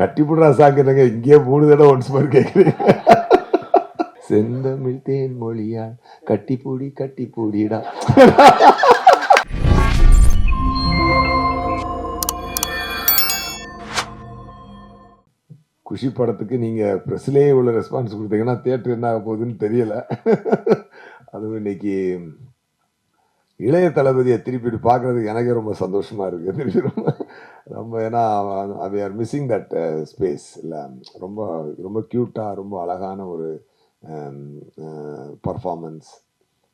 கட்டிப்புடுறா சாங்கிறங்க இங்கேயே மூணு தடவை ஒன்ஸ் மாதிரி கேட்குறீங்க செந்தமிழ் தேன் மொழியால் கட்டிப்பூடி கட்டிப்பூடிடா. குஷி படத்துக்கு நீங்கள் ப்ரெஸ்லேயே உள்ள ரெஸ்பான்ஸ் கொடுத்தீங்கன்னா தேட்டர் என்ன ஆக போகுதுன்னு தெரியல. அதுவும் இன்னைக்கு இளைய தளபதியை திருப்பி பார்க்கறதுக்கு எனக்கே ரொம்ப சந்தோஷமா இருக்கு. திருப்பி ரொம்ப ரொம்ப ஏன்னா we are missing that space இல்லை ரொம்ப ரொம்ப க்யூட்டாக ரொம்ப அழகான ஒரு um, uh, performance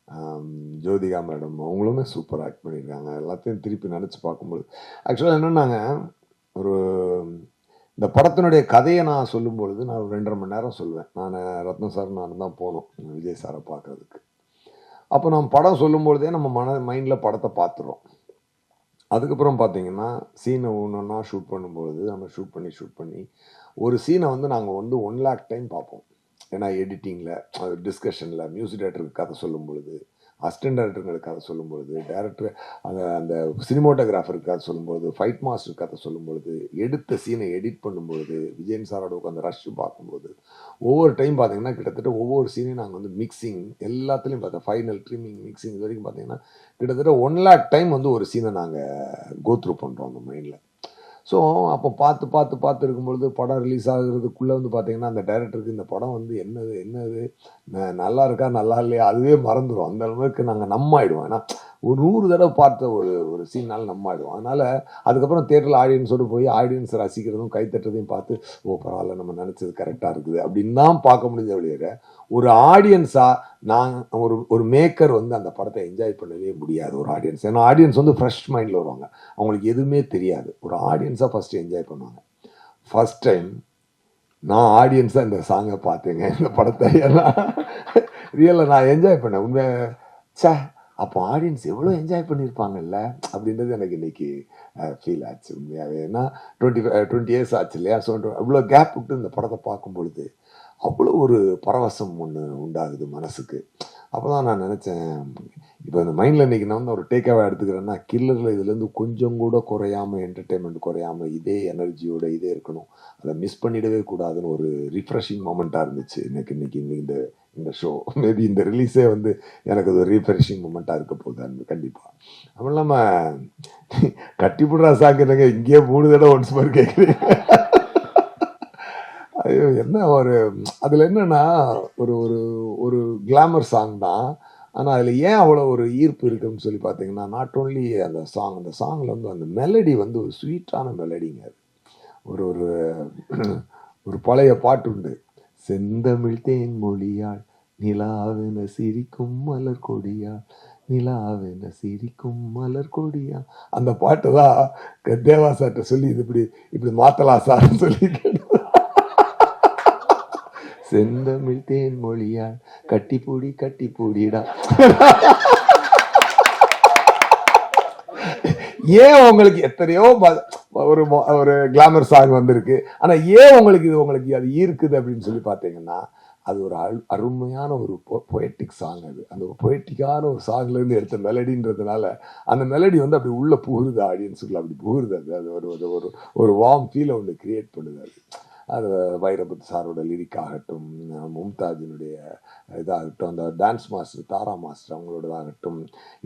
um, Jyothika madam அவங்களுமே சூப்பர் ஆக்ட் பண்ணியிருக்காங்க. எல்லாத்தையும் திருப்பி நினச்சி பார்க்கும்போது. ஆக்சுவலாக என்னென்னாங்க ஒரு இந்த படத்தினுடைய கதையை நான் சொல்லும் பொழுது நான் ஒரு ரெண்டரை மணி நேரம் சொல்லுவேன். நான் ரத்னம் சார் நான் தான் போனோம் விஜய் சாரை பார்க்கறதுக்கு. அப்போ நம்ம படம் சொல்லும் பொழுதே நம்ம மன மைண்டில் படத்தை பார்த்துருவோம் அதுக்கப்புறம் பார்த்தீங்கன்னா சீனை ஒன்று ஒன்றா ஷூட் பண்ணும்பொழுது நம்ம ஷூட் பண்ணி ஷூட் பண்ணி ஒரு சீனை வந்து நாங்கள் வந்து ஒன் லேக் டைம் பார்ப்போம். ஏன்னா எடிட்டிங்கில் டிஸ்கஷனில் மியூசிக் டேரக்டருக்கு கதை சொல்லும் பொழுது அசிஸ்டன்ட் டேரக்டருங்களுக்காக கதை டேரக்டர் அந்த அந்த சினிமோட்டோகிராஃபருக்காக கதை சொல்லும் பொழுது ஃபைட் மாஸ்டருக்காக கதை எடுத்த சீனை எடிட் பண்ணும்பொழுது விஜயன் சாரோட உட்காந்து ரஷ் பார்க்கும்போது ஒவ்வொரு டைம் பார்த்தீங்கன்னா கிட்டத்தட்ட ஒவ்வொரு சீனையும் நாங்கள் வந்து மிக்சிங் எல்லாத்துலேயும் பார்த்தோம் ஃபைனல் ட்ரிமிங் மிக்சிங் இது வரைக்கும் பார்த்தீங்கன்னா கிட்டத்தட்ட ஒன் லேக் டைம் வந்து ஒரு சீனை நாங்கள் கோத்ரூ பண்ணுறோம் அந்த மைண்டில் ஸோ அப்போ பார்த்து பார்த்து பார்த்து இருக்கும்பொழுது படம் ரிலீஸ் ஆகுறதுக்குள்ளே வந்து பார்த்தீங்கன்னா அந்த டைரக்டருக்கு இந்த படம் வந்து என்னது என்னது நல்லா இருக்கா நல்லா இல்லையா அதுவே மறந்துடும் அந்த அளவுக்கு நாங்கள் நம்ம ஆயிடுவோம். ஏன்னா ஒரு நூறு தடவை பார்த்த ஒரு ஒரு சீனால் நம்ம ஆயிடுவோம். அதனால் அதுக்கப்புறம் தேட்டரில் ஆடியன்ஸோடு போய் ஆடியன்ஸ் ரசிக்கிறதும் கைத்தட்டுறதையும் பார்த்து ஓ பரவாயில்ல நம்ம நினச்சது கரெக்டாக இருக்குது. அப்படின்னு தான் பார்க்க முடிஞ்ச வழியாக ஒரு ஆடியன்ஸாக நான் ஒரு ஒரு மேக்கர் வந்து அந்த படத்தை என்ஜாய் பண்ணவே முடியாது ஒரு ஆடியன்ஸ் ஏன்னா ஆடியன்ஸ் வந்து ஃப்ரெஷ் மைண்டில் வருவாங்க. அவங்களுக்கு எதுவுமே தெரியாது. ஒரு ஆடியன்ஸாக ஃபஸ்ட்டு என்ஜாய் பண்ணுவாங்க. ஃபர்ஸ்ட் டைம் நான் ஆடியன்ஸாக இந்த சாங்கை பார்த்தேங்க. இந்த படத்தை. எல்லாம் ரியலாக நான் என்ஜாய் பண்ணேன். உண்மை சே அப்போ ஆடியன்ஸ் எவ்வளோ என்ஜாய் பண்ணியிருப்பாங்கல்ல அப்படின்றது எனக்கு இன்னைக்கு ஃபீல் ஆச்சு உண்மையாகவே ஏன்னா டுவெண்ட்டி டுவெண்ட்டி இயர்ஸ் ஆச்சு இல்லையா? ஸோ அவ்வளோ கேப் விட்டு இந்த படத்தை பார்க்கும் பொழுது அவ்வளோ ஒரு பரவசம் ஒன்று உண்டாகுது மனசுக்கு. அப்போ தான் நான் நினச்சேன் இப்போ இந்த மைண்டில் இன்னைக்கு நான் வந்து ஒரு டேக்காவை எடுத்துக்கிறேன்னா கில்லரில் இதுலேருந்து கொஞ்சம் கூட குறையாமல் என்டர்டெயின்மெண்ட் குறையாமல் இதே எனர்ஜியோட இதே இருக்கணும். அதை மிஸ் பண்ணிடவே கூடாதுன்னு ஒரு ரிஃப்ரெஷிங் மூமெண்ட்டாக இருந்துச்சு எனக்கு இன்னைக்கு இன்னைக்கு இந்த இந்த ஷோ மேபி இந்த ரிலீஸே வந்து எனக்கு அது ரீஃப்ரெஷிங் மூமெண்ட்டாக இருக்க போகுது கண்டிப்பாக அதுவும் இல்லாமல் கட்டிப்புடுறா சாங்கிறங்க இங்கேயே மூணு தடவை ஒன்ஸ் மாதிரி கேட்குறீங்க ஐயோ என்ன ஒரு அதில் என்னென்னா ஒரு ஒரு ஒரு கிளாமர் சாங் தான். ஆனால் அதில் ஏன் அவ்வளோ ஒரு ஈர்ப்பு இருக்குன்னு சொல்லி பார்த்தீங்கன்னா நாட் ஓன்லி அந்த சாங் அந்த சாங்கில் வந்து அந்த மெலடி வந்து ஒரு ஸ்வீட்டான மெலடிங்க அது. ஒரு ஒரு ஒரு பழைய பாட்டு உண்டு. செந்தமிழ் தேன் மொழியாள் நிலாவென சிரிக்கும் மலர் கொடியாள் நிலாவென சிரிக்கும் மலர் கொடியா. அந்த பாட்டு தான் தேவா சார்ட்ட சொல்லி இது இப்படி இப்படி மாத்தலாம் சார்னு சொல்லி செந்தமிழ் தேன் மொழியாள் கட்டிப்பூடி கட்டிப்பூடிடா. ஏன் உங்களுக்கு எத்தனையோ ப- ஒரு ஒரு கிளாமர் சாங் வந்திருக்கு? ஆனா ஏன் உங்களுக்கு இது உங்களுக்கு அது ஈர்க்குது அப்படின்னு சொல்லி பார்த்தீங்கன்னா அது ஒரு அரு- அருமையான ஒரு பொயட்டிக் சாங் அது. அந்த பொயட்டிக்கான ஒரு சாங்ல இருந்து எடுத்த மெலடின்றதுனால அந்த மெலடி வந்து அப்படி உள்ள புகுருது ஆடியன்ஸுக்குள்ள அப்படி புகுருது அது. அது ஒரு ஒரு ஒரு ஒரு வார்ம் ஃபீலை ஒன்று கிரியேட் பண்ணுது அது. அது வைரபத் சாரோட லிரிக் ஆகட்டும் மும்தாஜினுடைய இதாகட்டும் அந்த டான்ஸ் மாஸ்டர் தாரா மாஸ்டர் அவங்களோடதாகட்டும்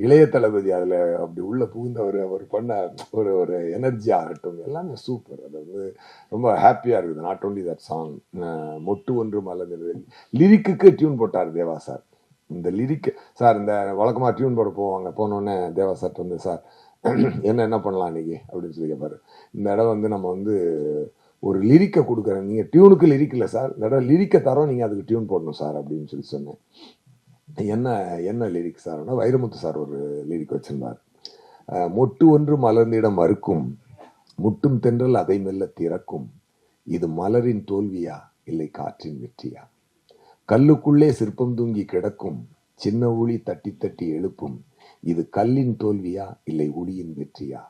இளைய தளபதி அதில் அப்படி உள்ளே புகுந்தவர் அவர் பண்ண ஒரு ஒரு எனர்ஜி ஆகட்டும் எல்லாமே சூப்பர் அது வந்து ரொம்ப ஹாப்பியாக இருக்குது. நாட் ஓன்லி தட் சாங் மொட்டு ஒன்று மலர்ந்தது லிரிக்குக்கு டியூன் போட்டார் தேவா சார். இந்த லிரிக் சார் இந்த வழக்கமாக டியூன் போட போவாங்க. போனோடனே தேவா சார் வந்து சார் என்ன என்ன பண்ணலாம் இன்னைக்கு? அப்படின்னு சொல்லி கேட்பாரு இந்த இடம் வந்து நம்ம வந்து ஒரு லிரிக்கை கொடுக்குறேன். நீங்கள் டியூனுக்கு லிரிக் இல்லை சார். இல்லை லிரிக்கை தரோம் நீங்கள் அதுக்கு டியூன் போடணும் சார் அப்படின்னு சொல்லி சொன்னேன். என்ன என்ன லிரிக் சார்னா வைரமுத்து சார் ஒரு லிரிக் வச்சிருந்தார். மொட்டு ஒன்று மலர்ந்திடம் மறுக்கும் முட்டும் தென்றல் அதை மெல்ல திறக்கும். இது மலரின் தோல்வியா? இல்லை காற்றின் வெற்றியா? கல்லுக்குள்ளே சிற்பம் தூங்கி கிடக்கும் சின்ன ஒளி தட்டி தட்டி எழுப்பும். இது கல்லின் தோல்வியா? இல்லை ஒளியின் வெற்றியா?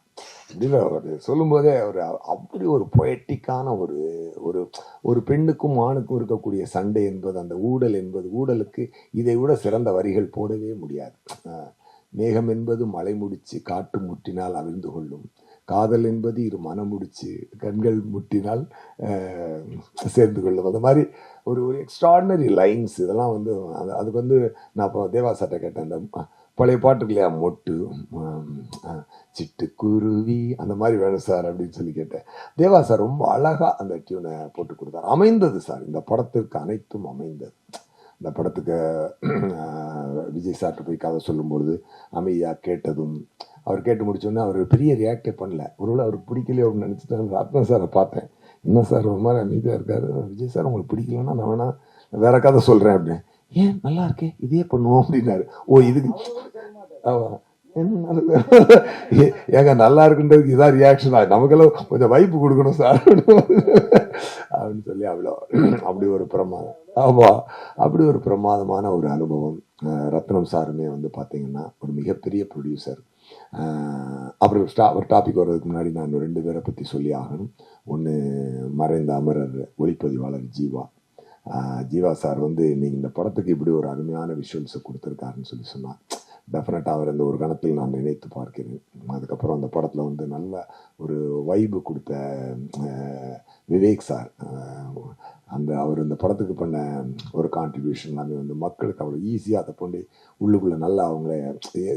அப்படின்னு அவர் சொல்லும்போதே ஒரு அப்படி ஒரு பொயட்டிக்கான ஒரு ஒரு ஒரு பெண்ணுக்கும் ஆணுக்கும் இருக்கக்கூடிய சண்டை என்பது அந்த ஊடல் என்பது ஊடலுக்கு இதை விட சிறந்த வரிகள் போடவே முடியாது. மேகம் என்பது மலை முடிச்சு காட்டு முட்டினால் அவிழ்ந்து கொள்ளும். காதல் என்பது இரு மனம் முடிச்சு கண்கள் முட்டினால் சேர்ந்து கொள்ளும். அந்த மாதிரி ஒரு ஒரு எக்ஸ்ட்ராடினரி லைன்ஸ் இதெல்லாம் வந்து அது அதுக்கு வந்து நான் இப்போ சட்டை கேட்டேன். அந்த பழைய பாட்டுக்கு இல்லையா? மொட்டு சிட்டுக்குருவி அந்த மாதிரி வேணும் சார் அப்படின்னு சொல்லி கேட்டேன். தேவா சார் ரொம்ப அழகாக அந்த டியூனை போட்டு கொடுத்தார். அமைந்தது சார். இந்த படத்திற்கு அனைத்தும் அமைந்தது. இந்த படத்துக்கு விஜய் சார்கிட்ட போய் கதை சொல்லும்பொழுது அமைதியாக கேட்டதும் அவர் கேட்டு முடிச்சோன்னே அவர் பெரிய ரியாக்டே பண்ணல. ஒருவேளை அவருக்கு பிடிக்கலையே அப்படின்னு நினச்சிட்டு ரத்ன சாரை பார்த்தேன். என்ன சார் ஒரு மாதிரி அமைதியாக இருக்காரு. விஜய் சார் உங்களுக்கு பிடிக்கலன்னா நான் வேணா வேற கதை சொல்கிறேன் அப்படின்னு. ஏன் நல்லா இருக்கே? இதே பண்ணுவோம் அப்படின்னாரு. ஓ இதுக்கு ஆமா. என்ன நல்லா ஏ- ஏங்க நல்லா இருக்குன்றதுக்கு இதான் ரியாக்ஷனா நமக்கெல்லாம் கொஞ்சம் வைப்பு கொடுக்கணும் சார். அப்படின்னு சொல்லி அவ்வளோ. அப்படி ஒரு பிரமாதம் ஆமா. அப்படி ஒரு பிரமாதமான ஒரு அனுபவம் ரத்னம் சாருமே வந்து பார்த்தீங்கன்னா ஒரு மிகப்பெரிய ப்ரொடியூசர் அப்புறம் ஸ்டா ஒரு டாபிக் வர்றதுக்கு முன்னாடி நான் ரெண்டு பேரை பற்றி சொல்லி ஆகணும். ஒன்று மறைந்த அமரர் ஒளிப்பதிவாளர் ஜீவா. ஜீவா சார் வந்து நீங்கள் இந்த படத்துக்கு இப்படி ஒரு அருமையான விஷுவல்ஸை கொடுத்துருக்காருன்னு சொல்லி சொன்னார். டெஃபினட்டாக அவர் இந்த ஒரு கணத்தில் நான் நினைத்து பார்க்கிறேன். அதுக்கப்புறம் அந்த படத்தில் வந்து நல்ல ஒரு வைபு கொடுத்த ஆஹ், விவேக் சார். அந்த அவர் இந்த படத்துக்கு பண்ண ஒரு கான்ட்ரிபியூஷன் எல்லாமே வந்து மக்களுக்கு அவ்வளோ ஈஸியாக அதை கொண்டு உள்ளுக்குள்ளே நல்லா அவங்கள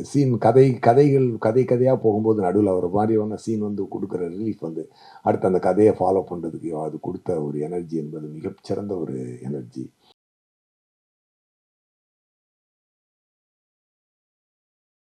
சீன் கதை கதைகள் கதை கதையாக போகும்போது நடுவில் ஒரு மாதிரியான சீன் வந்து கொடுக்குற ரிலீஃப் வந்து அடுத்து அந்த கதையை ஃபாலோ பண்ணுறதுக்கு அது கொடுத்த ஒரு எனர்ஜி என்பது மிகச்சிறந்த ஒரு எனர்ஜி